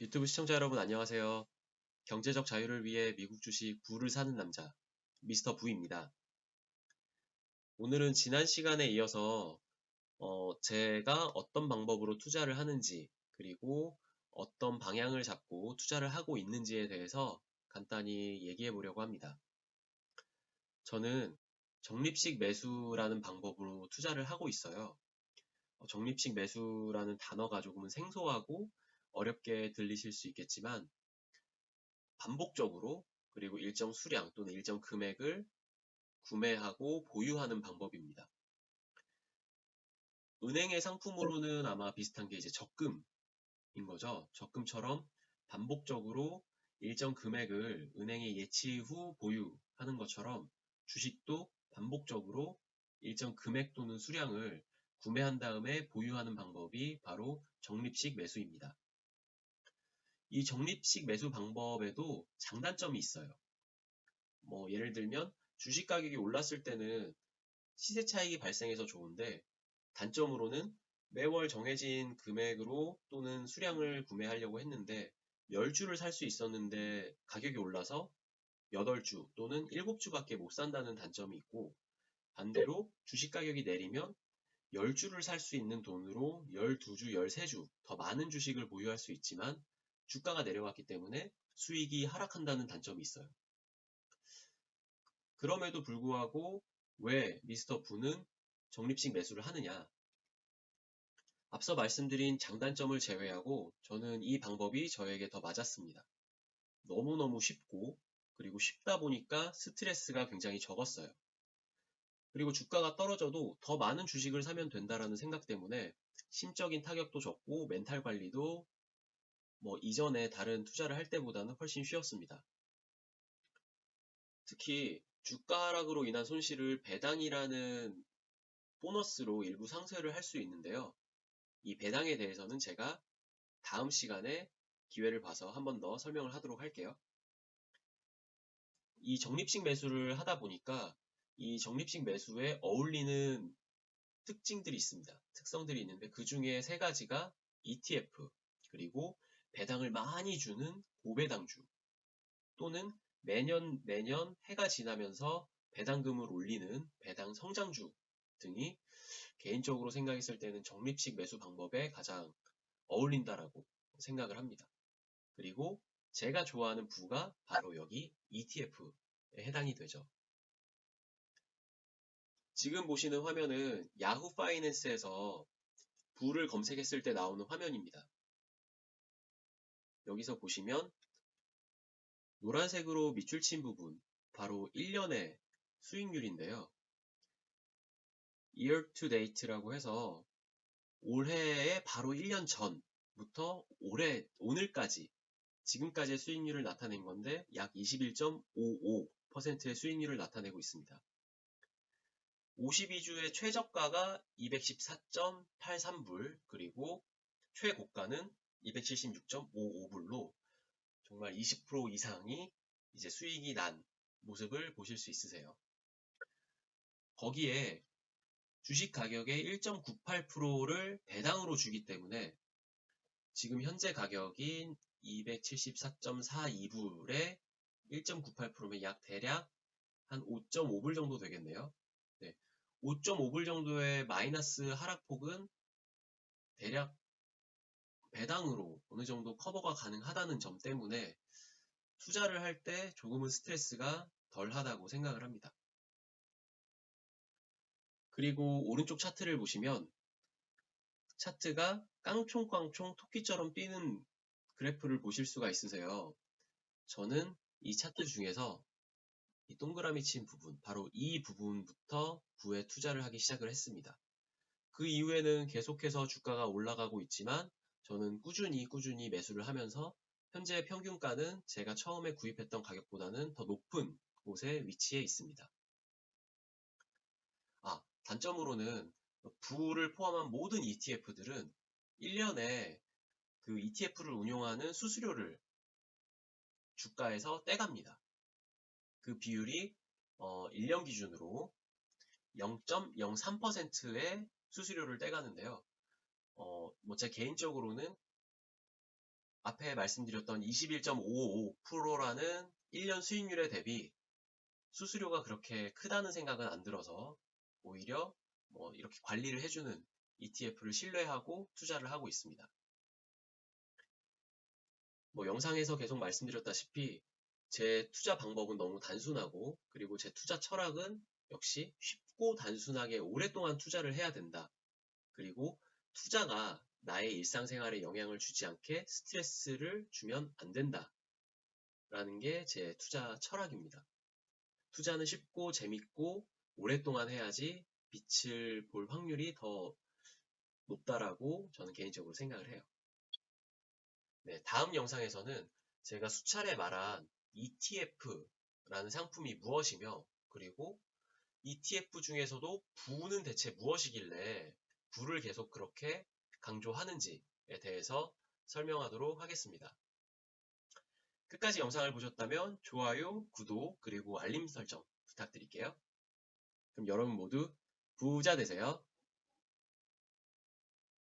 유튜브 시청자 여러분 안녕하세요. 경제적 자유를 위해 미국 주식 부를 사는 남자 미스터 부입니다. 오늘은 지난 시간에 이어서 어, 제가 어떤 방법으로 투자를 하는지 그리고 어떤 방향을 잡고 투자를 하고 있는지에 대해서 간단히 얘기해 보려고 합니다. 저는 적립식 매수라는 방법으로 투자를 하고 있어요. 어, 적립식 매수라는 단어가 조금은 생소하고 어렵게 들리실 수 있겠지만 반복적으로 그리고 일정 수량 또는 일정 금액을 구매하고 보유하는 방법입니다. 은행의 상품으로는 아마 비슷한 게 이제 적금인 거죠. 적금처럼 반복적으로 일정 금액을 은행에 예치 후 보유하는 것처럼 주식도 반복적으로 일정 금액 또는 수량을 구매한 다음에 보유하는 방법이 바로 적립식 매수입니다. 이 적립식 매수 방법에도 장단점이 있어요. 뭐 예를 들면 주식 가격이 올랐을 때는 시세 차익이 발생해서 좋은데 단점으로는 매월 정해진 금액으로 또는 수량을 구매하려고 했는데 10주를 살 수 있었는데 가격이 올라서 8주 또는 7주밖에 못 산다는 단점이 있고 반대로 주식 가격이 내리면 10주를 살 수 있는 돈으로 12주, 13주 더 많은 주식을 보유할 수 있지만 주가가 내려갔기 때문에 수익이 하락한다는 단점이 있어요. 그럼에도 불구하고 왜 미스터 부는 적립식 매수를 하느냐? 앞서 말씀드린 장단점을 제외하고 저는 이 방법이 저에게 더 맞았습니다. 너무너무 쉽고 그리고 쉽다 보니까 스트레스가 굉장히 적었어요. 그리고 주가가 떨어져도 더 많은 주식을 사면 된다라는 생각 때문에 심적인 타격도 적고 멘탈 관리도 뭐 이전에 다른 투자를 할 때보다는 훨씬 쉬웠습니다. 특히 주가 하락으로 인한 손실을 배당이라는 보너스로 일부 상쇄를 할 수 있는데요. 이 배당에 대해서는 제가 다음 시간에 기회를 봐서 한 번 더 설명을 하도록 할게요. 이 적립식 매수를 하다 보니까 이 적립식 매수에 어울리는 특징들이 있습니다. 특성들이 있는데 그 중에 세 가지가 ETF 그리고 배당을 많이 주는 고배당주 또는 매년 매년 해가 지나면서 배당금을 올리는 배당 성장주 등이 개인적으로 생각했을 때는 적립식 매수 방법에 가장 어울린다라고 생각을 합니다. 그리고 제가 좋아하는 부가 바로 여기 ETF에 해당이 되죠. 지금 보시는 화면은 야후 파이낸스에서 부를 검색했을 때 나오는 화면입니다. 여기서 보시면 노란색으로 밑줄 친 부분 바로 1년의 수익률인데요. year to date라고 해서 올해의 바로 1년 전부터 올해 오늘까지 지금까지의 수익률을 나타낸 건데 약 21.55%의 수익률을 나타내고 있습니다. 52주의 최저가가 214.83불 그리고 최고가는 276.55불로 정말 20% 이상이 이제 수익이 난 모습을 보실 수 있으세요. 거기에 주식 가격의 1.98%를 배당으로 주기 때문에 지금 현재 가격인 274.42불에 1.98%면 약 대략 한 5.5불 정도 되겠네요. 네. 5.5불 정도의 마이너스 하락폭은 대략 배당으로 어느 정도 커버가 가능하다는 점 때문에 투자를 할 때 조금은 스트레스가 덜 하다고 생각을 합니다. 그리고 오른쪽 차트를 보시면 차트가 깡총깡총 토끼처럼 뛰는 그래프를 보실 수가 있으세요. 저는 이 차트 중에서 이 동그라미 친 부분, 바로 이 부분부터 부에 투자를 하기 시작을 했습니다. 그 이후에는 계속해서 주가가 올라가고 있지만 저는 꾸준히 꾸준히 매수를 하면서 현재 평균가는 제가 처음에 구입했던 가격보다는 더 높은 곳에 위치해 있습니다. 아, 단점으로는 부를 포함한 모든 ETF들은 1년에 그 ETF를 운용하는 수수료를 주가에서 떼갑니다. 그 비율이 어, 1년 기준으로 0.03%의 수수료를 떼가는데요. 어, 뭐 제 개인적으로는 앞에 말씀드렸던 21.555%라는 1년 수익률에 대비 수수료가 그렇게 크다는 생각은 안 들어서 오히려 뭐 이렇게 관리를 해주는 ETF를 신뢰하고 투자를 하고 있습니다. 뭐 영상에서 계속 말씀드렸다시피 제 투자 방법은 너무 단순하고 그리고 제 투자 철학은 역시 쉽고 단순하게 오랫동안 투자를 해야 된다. 그리고 투자가 나의 일상생활에 영향을 주지 않게 스트레스를 주면 안 된다. 라는 게 제 투자 철학입니다. 투자는 쉽고 재밌고 오랫동안 해야지 빛을 볼 확률이 더 높다라고 저는 개인적으로 생각을 해요. 네, 다음 영상에서는 제가 수차례 말한 ETF라는 상품이 무엇이며 그리고 ETF 중에서도 부는 대체 무엇이길래 부를 계속 그렇게 강조하는지에 대해서 설명하도록 하겠습니다. 끝까지 영상을 보셨다면 좋아요, 구독, 그리고 알림 설정 부탁드릴게요. 그럼 여러분 모두 부자 되세요.